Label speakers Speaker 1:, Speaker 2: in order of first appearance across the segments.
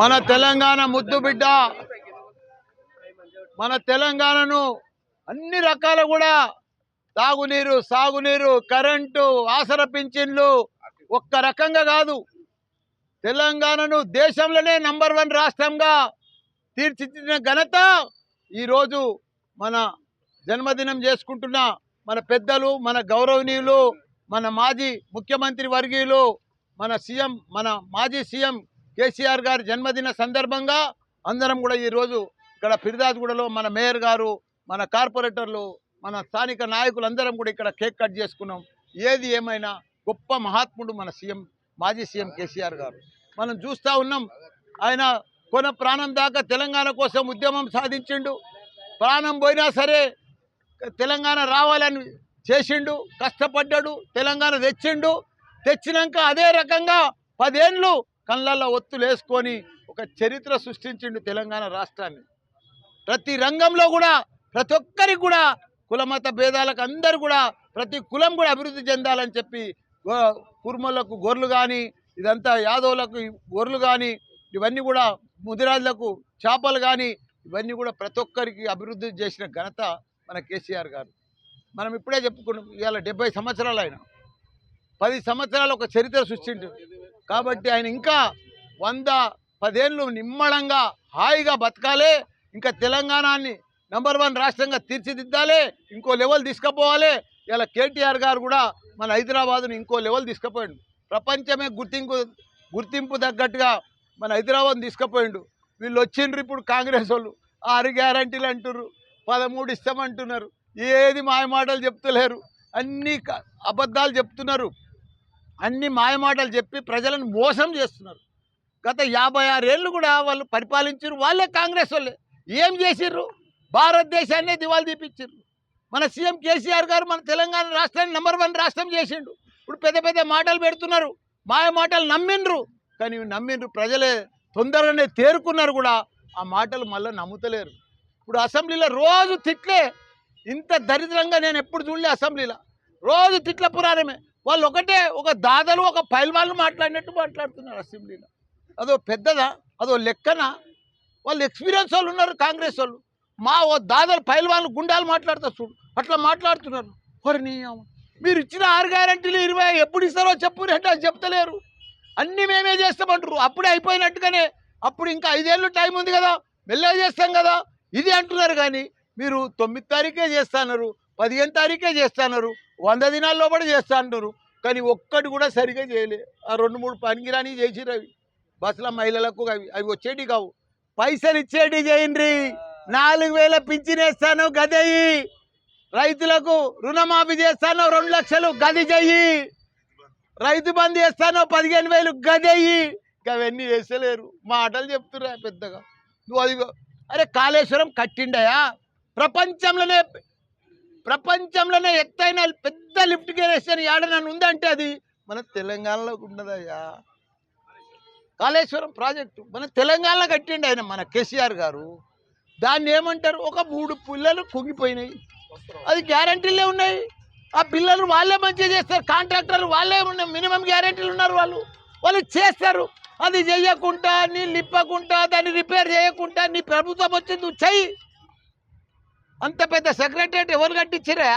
Speaker 1: మన తెలంగాణ ముద్దు బిడ్డ. మన తెలంగాణను అన్ని రకాల కూడా తాగునీరు సాగునీరు కరెంటు ఆసర పింఛన్లు ఒక్క రకంగా కాదు. తెలంగాణను దేశంలోనే నంబర్ వన్ రాష్ట్రంగా తీర్చిదిద్దిన ఘనత ఈరోజు మన జన్మదినం చేసుకుంటున్న మన పెద్దలు మన గౌరవనీయులు మన మాజీ ముఖ్యమంత్రి వర్గీయులు మన సీఎం మన మాజీ సీఎం కేసీఆర్ గారి జన్మదిన సందర్భంగా అందరం కూడా ఈరోజు ఇక్కడ ఫిర్దాజ్గూడలో మన మేయర్ గారు మన కార్పొరేటర్లు మన స్థానిక నాయకులు అందరం కూడా ఇక్కడ కేక్ కట్ చేసుకున్నాం. ఏది ఏమైనా గొప్ప మహాత్ముడు మన సీఎం మాజీ సీఎం కేసీఆర్ గారు. మనం చూస్తూ ఉన్నాం ఆయన కొన ప్రాణం దాకా తెలంగాణ కోసం ఉద్యమం సాధించిండు. ప్రాణం పోయినా సరే తెలంగాణ రావాలని చేసిండు కష్టపడ్డాడు తెలంగాణ తెచ్చిండు. తెచ్చినాక అదే రకంగా పదేళ్ళు కళ్ళల్లో ఒత్తులు వేసుకొని ఒక చరిత్ర సృష్టించిండు తెలంగాణ రాష్ట్రాన్ని. ప్రతి రంగంలో కూడా ప్రతి ఒక్కరికి కూడా కులమత భేదాలకు అందరు కూడా ప్రతి కులం కూడా అభివృద్ధి చెందాలని చెప్పి కుర్మలకు గొర్రెలు కానీ ఇదంతా యాదవులకు గొర్రెలు కానీ ఇవన్నీ కూడా ముదిరాజులకు చేపలు కానీ ఇవన్నీ కూడా ప్రతి ఒక్కరికి అభివృద్ధి చేసిన ఘనత మన కేసీఆర్ గారు. మనం ఇప్పుడే చెప్పుకున్నాం ఇవాళ డెబ్బై సంవత్సరాలు అయినా పది సంవత్సరాలు ఒక చరిత్ర సృష్టించు. కాబట్టి ఆయన ఇంకా వంద పదేళ్ళు నిమ్మళంగా హాయిగా బతకాలి. ఇంకా తెలంగాణని నెంబర్ వన్ రాష్ట్రంగా తీర్చిదిద్దాలి. ఇంకో లెవెల్ తీసుకుపోవాలి. ఇలా కేటీఆర్ గారు కూడా మన హైదరాబాద్ను ఇంకో లెవెల్ తీసుకుపోయాడు. ప్రపంచమే గుర్తింపు గుర్తింపు తగ్గట్టుగా మన హైదరాబాద్ తీసుకుపోయిండు. వీళ్ళు వచ్చిండ్రు ఇప్పుడు కాంగ్రెస్ వాళ్ళు. ఆరు గ్యారంటీలు అంటున్నారు పదమూడు ఇస్తామంటున్నారు. ఏది మాయమాటలు చెప్తలేరు. అన్నీ అబద్ధాలు చెప్తున్నారు. అన్ని మాయమాటలు చెప్పి ప్రజలను మోసం చేస్తున్నారు. గత యాభై ఆరేళ్ళు కూడా వాళ్ళు పరిపాలించారు వాళ్ళే కాంగ్రెస్ వాళ్ళే. ఏం చేసిర్రు? భారతదేశాన్నే దివాళ తీపిచ్చిర్రు. మన సీఎం కేసీఆర్ గారు మన తెలంగాణ రాష్ట్రాన్ని నెంబర్ వన్ రాష్ట్రం చేసిండు. ఇప్పుడు పెద్ద పెద్ద మాటలు పెడుతున్నారు. మాయ మాటలు నమ్మిండ్రు. కానీ నమ్మిండ్రు ప్రజలే తొందరగానే తేరుకున్నారు కూడా. ఆ మాటలు మళ్ళీ నమ్ముతలేరు. ఇప్పుడు అసెంబ్లీలో రోజు తిట్లే. ఇంత దరిద్రంగా నేను ఎప్పుడు చూడలే అసెంబ్లీలో. రోజు తిట్ల పురాణమే. వాళ్ళు ఒకటే ఒక దాదాలు ఒక పైల్వాళ్ళు మాట్లాడినట్టు మాట్లాడుతున్నారు అసెంబ్లీలో. అదో పెద్దదా? అదో లెక్కన? వాళ్ళు ఎక్స్పీరియన్స్ వాళ్ళు ఉన్నారు కాంగ్రెస్ వాళ్ళు. మా ఓ దాదాలు పైల్వాళ్ళు గుండాలు మాట్లాడతారు చూడు. అట్లా మాట్లాడుతున్నారు. మరి మీరు ఇచ్చిన ఆరు గ్యారంటీలు ఇరవై ఎప్పుడు ఇస్తారో చెప్పు అంటే అది చెప్తలేరు. అన్నీ మేమే చేస్తామంటారు. అప్పుడే అయిపోయినట్టుగానే అప్పుడు ఇంకా ఐదేళ్ళు టైం ఉంది కదా మెల్లగా చేస్తాం కదా. ఇది అంటున్నారు కానీ మీరు తొమ్మిది తారీఖే చేస్తున్నారు పదిహేను తారీఖే చేస్తున్నారు వంద దినాల లోపల చేస్తా కానీ ఒక్కటి కూడా సరిగా చేయలే. ఆ రెండు మూడు పనికిరాని చేసిరు అవి. బస్సుల మహిళలకు అవి అవి వచ్చేటి కావు. పైసలు ఇచ్చేటి చేయండి నాలుగు వేల పింఛన్ వేస్తాను గదయి రైతులకు రుణమాఫీ చేస్తాను రెండు లక్షలు గది చెయ్యి. రైతు బంధు చేస్తాను పదిహేను వేలు గదయ్యి అవన్నీ వేసలేరు మాటలు చెప్తున్నా పెద్దగా. నువ్వు అది అరే కాళేశ్వరం కట్టిండయా? ప్రపంచంలోనే ప్రపంచంలోనే ఎత్తైన పెద్ద లిఫ్ట్ గేరేషన్ ఏడనన్ను ఉందంటే అది? మన తెలంగాణలోకి ఉండదయ్యా. కాళేశ్వరం ప్రాజెక్టు. మన తెలంగాణలో కట్టిండి ఆయన మన కేసీఆర్ గారు. దాన్ని ఏమంటారు? ఒక మూడు పిల్లలు కుంగిపోయినాయి. అది గ్యారంటీలే ఉన్నాయి. ఆ పిల్లలు వాళ్ళే మంచిగా చేస్తారు. కాంట్రాక్టర్లు వాళ్ళే ఉన్నాయి మినిమం గ్యారంటీలు ఉన్నారు వాళ్ళు. వాళ్ళు చేస్తారు. అది చెయ్యకుండా నీళ్ళు ఇప్పకుండా దాన్ని రిపేర్ చేయకుండా నీ ప్రభుత్వం వచ్చింది నువ్వు చెయ్యి. అంత పెద్ద సెక్రటరియట్ ఎవరు కట్టించిరా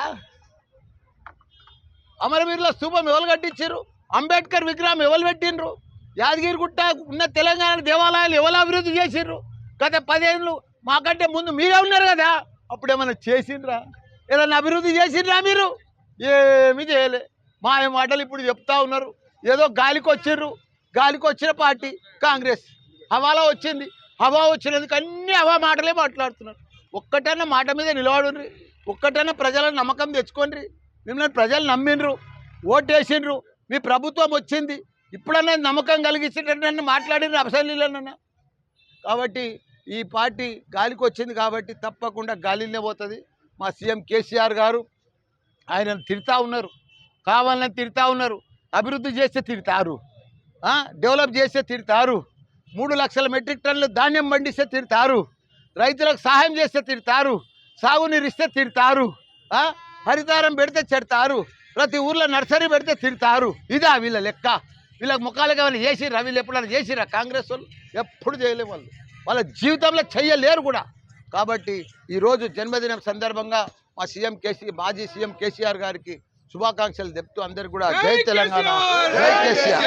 Speaker 1: అమరవీరుల స్థూపం ఎవరు కట్టించారు అంబేద్కర్ విగ్రహం ఎవరు పెట్టిండ్రు? యాదగిరిగుట్ట ఉన్న తెలంగాణ దేవాలయాలు ఎవరు అభివృద్ధి చేసిండ్రు గత పదేళ్ళు మాకంటే ముందు మీరే ఉన్నారు కదా? అప్పుడు ఏమైనా చేసిండ్రా? ఏదైనా అభివృద్ధి చేసిండ్రా మీరు? ఏమీ చేయలే. మా మాటలు ఇప్పుడు చెప్తా ఉన్నారు. ఏదో గాలికి వచ్చిర్రు. గాలికి వచ్చిన పార్టీ కాంగ్రెస్. హవాలో వచ్చింది. హవా వచ్చినందుకు అన్ని హవా మాటలే మాట్లాడుతున్నారు. ఒక్కటైనా మాట మీద నిలబడుండ్రి. ఒక్కటైనా ప్రజల నమ్మకం తెచ్చుకోండి మిమ్మల్ని ప్రజలు నమ్మిండ్రు ఓటేసిండ్రు. మీ ప్రభుత్వం వచ్చింది. ఇప్పుడన్నా నమ్మకం కలిగించేటట్టు మాట్లాడిన అసెంబ్లీలోనన్నా కాబట్టి ఈ పార్టీ గాలికి వచ్చింది కాబట్టి తప్పకుండా గాలినే పోతుంది. మా సీఎం కేసీఆర్ గారు ఆయన తిడతా ఉన్నారు. కావాలని తిడతా ఉన్నారు. అభివృద్ధి చేస్తే తిడతారు. డెవలప్ చేస్తే తిడతారు. మూడు లక్షల మెట్రిక్ టన్నులు ధాన్యం పండిస్తే తిడతారు. రైతులకు సహాయం చేస్తే తిడతారు సాగునీరు ఇస్తే తిడతారు హరితారం పెడితే చెడతారు ప్రతి ఊర్లో నర్సరీ పెడితే తిడతారు ఇదా వీళ్ళ లెక్క. వీళ్ళకి ముఖాలకు ఏమైనా చేసిర్రా? వీళ్ళు ఎప్పుడైనా చేసిర్రా కాంగ్రెస్ వాళ్ళు? ఎప్పుడు చేయలే వాళ్ళు. వాళ్ళ జీవితంలో చెయ్యలేరు కూడా. కాబట్టి ఈరోజు జన్మదినం సందర్భంగా మా సీఎం కేసీ మాజీ సీఎం కేసీఆర్ గారికి శుభాకాంక్షలు చెప్తూ అందరికి కూడా జై తెలంగాణ.
Speaker 2: జై కేసీఆర్!